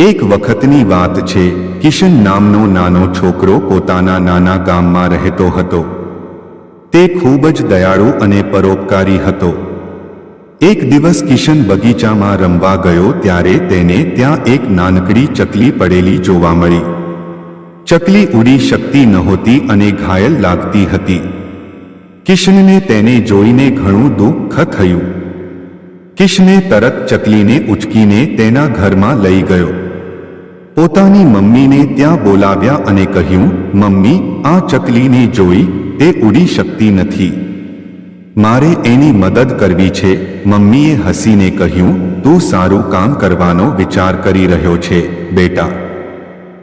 એક વખતની વાત છે, કિશન નામનો નાનો છોકરો પોતાના નાના ગામમાં રહેતો હતો. તે ખૂબ જ દયાળુ અને પરોપકારી હતો. એક દિવસ કિશન બગીચામાં રમવા ગયો ત્યારે તેને ત્યાં એક નાનકડી ચકલી પડેલી જોવા મળી. ચકલી ઉડી શકતી નહોતી અને ઘાયલ લાગતી હતી. કિશનને તેને જોઈને ઘણું દુઃખ થયું. કિશને તરત ચકલીને ઉચકીને તેના ઘરમાં લઈ ગયો. પોતાની મમ્મીને ત્યાં બોલાવ્યા અને કહ્યું, મમ્મી, આ ચકલીને જોઈ, તે ઉડી શકતી નથી. મારે એની મદદ કરવી છે. મમ્મીએ હસીને કહ્યું, તું સારું કામ કરવાનો વિચાર કરી રહ્યો છે, બેટા.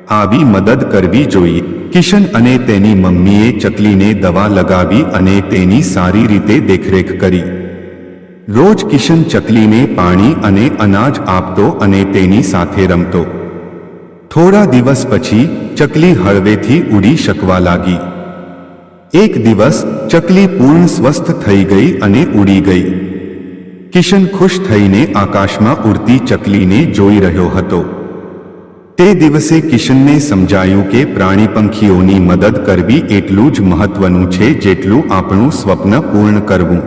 આવી મદદ કરવી જોઈએ. કિશન અને તેની મમ્મીએ ચકલીને દવા લગાવી અને તેની સારી રીતે દેખરેખ કરી. રોજ કિશન ચકલીને પાણી અને અનાજ આપતો અને તેની સાથે રમતો. થોડા દિવસ પછી ચકલી હળવેથી ઉડી શકવા લાગી. એક દિવસ ચકલી પૂર્ણ સ્વસ્થ થઈ ગઈ અને ઉડી ગઈ. કિશન ખુશ થઈને આકાશમાં ઉડતી ચકલીને જોઈ રહ્યો હતો. તે દિવસે કિશનને સમજાયું કે પ્રાણી પંખીઓની મદદ કરવી એટલું જ મહત્વનું છે જેટલું આપણું સ્વપ્ન પૂર્ણ કરવું.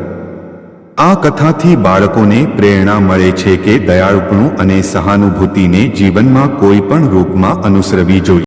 આ કથાથી બાળકોને પ્રેરણા મળે છે કે દયાળુપણું અને સહાનુભૂતિને જીવનમાં કોઈ પણ રૂપમાં અનુસરવી જોઈએ.